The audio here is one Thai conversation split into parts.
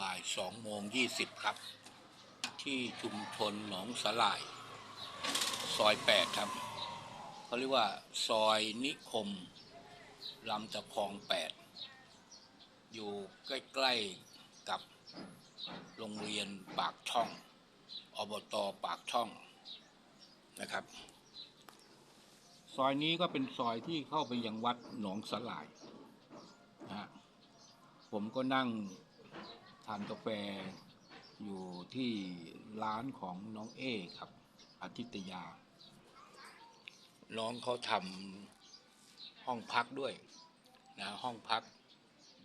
บ่ายสองโมงยี่สิบครับ ที่ชุมชนหนองสลาย ซอยแปดครับเขาเรียกว่า ซอยนิคมลำตะคองแปดอยู่ใกล้ๆกับโรงเรียนปากช่องอบตปากช่องนะครับ ซอยนี้ก็เป็นซอยที่เข้าไปยังวัดหนองสลายนะฮะผมก็นั่ง ทานกาแฟอยู่ที่ร้านของน้องเอครับอาทิตยา น้องเขาทำห้องพักด้วยนะห้องพัก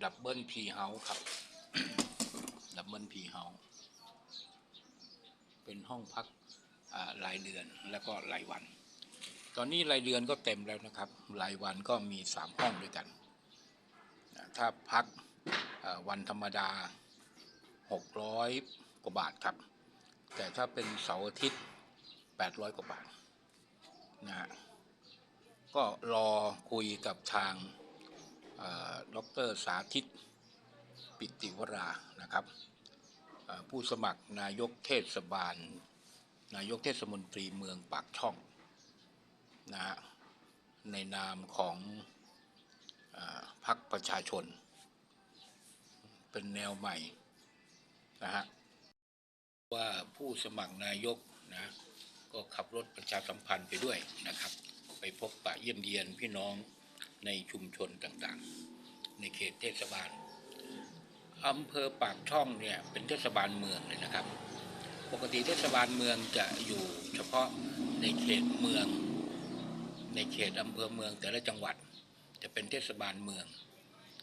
ดับเบิลพีเฮาส์ครับดับเบิลพีเฮาส์เป็นห้องพักอ่ารายเดือนแล้วก็รายวัน ตอนนี้รายเดือนก็เต็มแล้วนะครับ รายวันก็มีสามห้องด้วยกัน ถ้าพักวันธรรมดา หกร้อยกว่าบาทครับ แต่ถ้าเป็นเสาร์อาทิตย์แปดร้อยกว่าบาทนะฮะก็รอคุยกับทางดรสาธิต ปิติวรานะครับ ผู้สมัครนายกเทศบาล นายกเทศมนตรีเมืองปากช่องนะฮะในนามของอพรรคประชาชน เป็นแนวใหม่ นะฮะว่าผู้สมัครนายกนะก็ขับรถประชาสัมพันธ์ไปด้วยนะครับ ไปพบปะเยี่ยมเยียนพี่น้องในชุมชนต่างๆ ในเขตเทศบาลอำเภอปากช่องเนี่ยเป็นเทศบาลเมืองเลยนะครับ ปกติเทศบาลเมืองจะอยู่เฉพาะในเขตเมือง ในเขตอำเภอเมืองแต่ละจังหวัด จะเป็นเทศบาลเมือง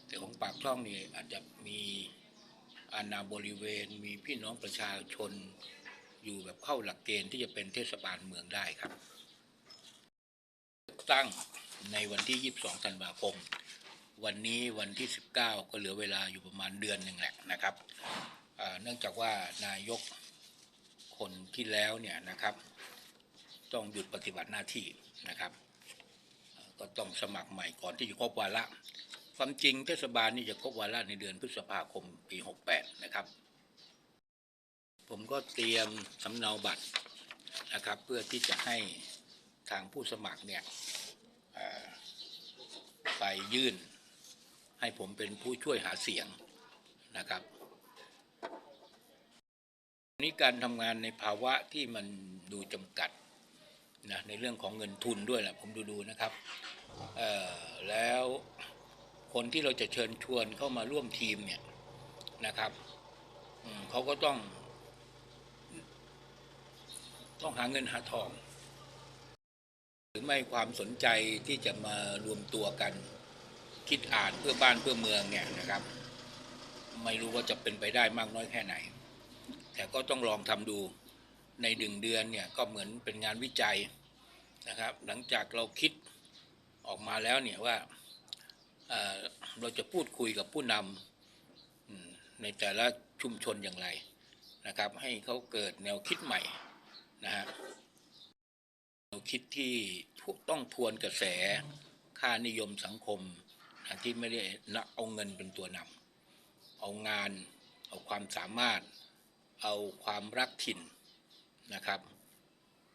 แต่ของปากช่องนี่อาจจะมี อาณาบริเวณมีพี่น้องประชาชนอยู่แบบเข้าหลักเกณฑ์ที่จะเป็นเทศบาลเมืองได้ครับ ตั้งในวันที่ 22 ธันวาคม วันนี้วันที่ 19 ก็เหลือเวลาอยู่ประมาณเดือนหนึ่งแหละนะครับ เนื่องจากว่านายกคนที่แล้วเนี่ยนะครับ ต้องหยุดปฏิบัติหน้าที่นะครับ ก็ต้องสมัครใหม่ก่อนที่จะครบวาระ ความจริงเทศบาลนี่จะครบวาระในเดือนพฤษภาคมปี 68 นะครับ ผมก็เตรียมสำเนาบัตรนะครับ เพื่อที่จะให้ทางผู้สมัครเนี่ยไปยื่น ให้ผมเป็นผู้ช่วยหาเสียงนะครับนี่การทำงานในภาวะที่มันดูจำกัดนะในเรื่องของเงินทุนด้วยแหละผมดูดูๆนะครับแล้ว คนที่เราจะเชิญชวนเข้ามาร่วมทีมเนี่ยนะครับเขาก็ต้อง ต้องหาเงินหาทอง หรือไม่ความสนใจที่จะมารวมตัวกัน คิดอ่านเพื่อบ้านเพื่อเมืองเนี่ยนะครับ ไม่รู้ว่าจะเป็นไปได้มากน้อยแค่ไหน แต่ก็ต้องลองทำดูในหนึ่งเดือนเนี่ยก็เหมือนเป็นงานวิจัยนะครับ หลังจากเราคิดออกมาแล้วเนี่ยว่า เราจะพูดคุยกับผู้นำในแต่ละชุมชนอย่างไรนะครับ ให้เขาเกิดแนวคิดใหม่นะฮะแนวคิดที่ต้องทวนกระแสค่านิยมสังคมนะที่ไม่ได้นะเอาเงินเป็นตัวนำเอางาน เอาความสามารถ เอาความรักถิ่นนะครับ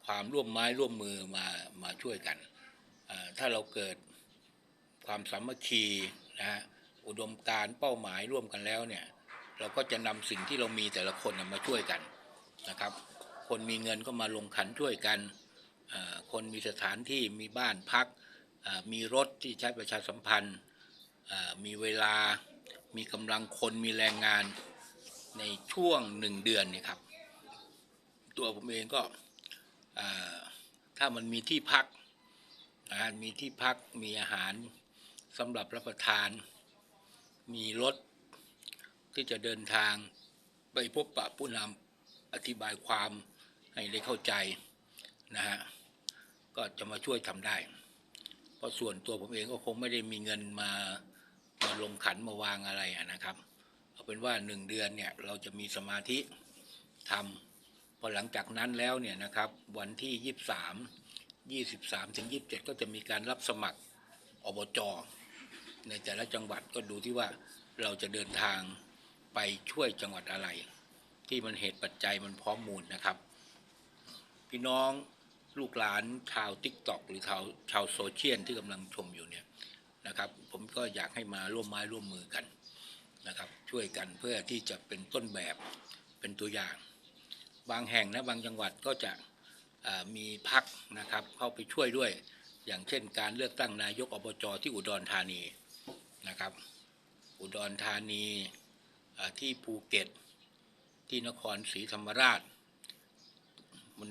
ความร่วมไม้ร่วมมือมามาช่วยกัน ถ้าเราเกิด ความสามัคคีนะฮะอุดมการ์เป้าหมายร่วมกันแล้วเนี่ย เราก็จะนำสิ่งที่เรามีแต่ละคนมาช่วยกันนะครับ คนมีเงินก็มาลงขันช่วยกัน คนมีสถานที่มีบ้านพัก มีรถที่ใช้ประชาสัมพันธ์ มีเวลา มีกำลังคนมีแรงงานในช่วงหนึ่งเดือนเนี่ยครับ ตัวผมเองก็ถ้ามันมีที่พักนะมีที่พักมีอาหาร สำหรับรับประทาน มีรถที่จะเดินทางไปพบปะผู้นำอธิบายความให้ได้เข้าใจนะฮะก็จะมาช่วยทำได้ เพราะส่วนตัวผมเองก็คงไม่ได้มีเงินมามาลงขันมาวางอะไรนะครับ เอาเป็นว่าหนึ่งเดือนเนี่ยเราจะมีสมาธิทำพอหลังจากนั้นแล้วเนี่ยนะครับวันที่ยี่สามยี่สิบสามถึงยี่สิบเจ็ดก็จะมีการรับสมัครอบจ ในแต่ละจังหวัดก็ดูที่ว่าเราจะเดินทางไปช่วยจังหวัดอะไร ที่มันเหตุปัจจัยมันพร้อมมูลนะครับ พี่น้องลูกหลานชาวทิกตอกหรือชาวชาวโซเชียลที่กำลังชมอยู่เนี่ยนะครับ ผมก็อยากให้มาร่วมไม้ร่วมมือกันนะครับ ช่วยกันเพื่อที่จะเป็นต้นแบบเป็นตัวอย่าง บางแห่งนะบางจังหวัดก็จะมีพักนะครับเข้าไปช่วยด้วย อย่างเช่นการเลือกตั้งนายกอบจที่อุดรธานี นะครับ อุดรธานีที่ภูเก็ต ที่นครศรีธรรมราช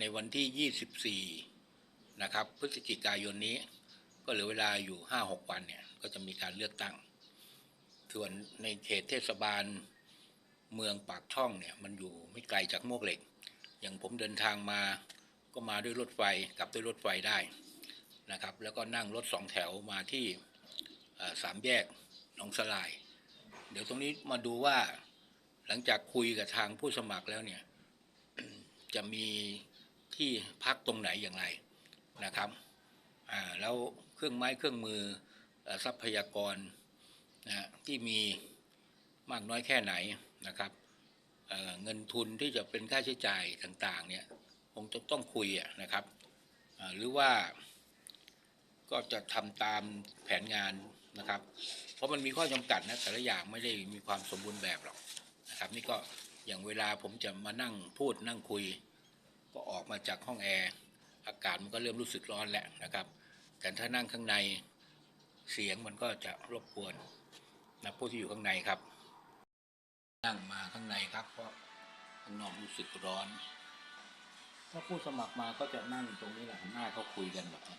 ในวันที่ 24 นะครับ พฤศจิกายนนี้ ก็เหลือเวลาอยู่ 5-6 วันเนี่ย ก็จะมีการเลือกตั้ง ส่วนในเขตเทศบาลเมืองปากช่องเนี่ย มันอยู่ไม่ไกลจากมวกเหล็ก อย่างผมเดินทางมาก็มาด้วยรถไฟกลับด้วยรถไฟได้นะครับ แล้วก็นั่งรถสองแถวมาที่สามแยก หนองสลาย เดี๋ยวตรงนี้มาดูว่าหลังจากคุยกับทางผู้สมัครแล้วเนี่ย จะมีที่พักตรงไหนอย่างไรนะครับอ่าแล้วเครื่องไม้เครื่องมือทรัพยากรนะที่มีมากน้อยแค่ไหนนะครับเเงินทุนที่จะเป็นค่าใช้จ่ายต่างๆเนี่ยคงจะต้องคุยนะครับหรือว่า ก็จะทำตามแผนงานนะครับ เพราะมันมีข้อจำกัดนะแต่ละอย่างไม่ได้มีความสมบูรณ์แบบหรอกนะครับ นี่ก็อย่างเวลาผมจะมานั่งพูดนั่งคุย ก็ออกมาจากห้องแอร์อากาศมันก็เริ่มรู้สึกร้อนแล้วนะครับ แต่ถ้านั่งข้างในเสียงมันก็จะรบกวนนะผู้ที่อยู่ข้างในครับ นั่งมาข้างในครับ เพราะข้างนอกรู้สึกร้อน ถ้าผู้สมัครมาก็จะนั่งตรงนี้แหละหนหน้าเขาคุยกันแบบนี้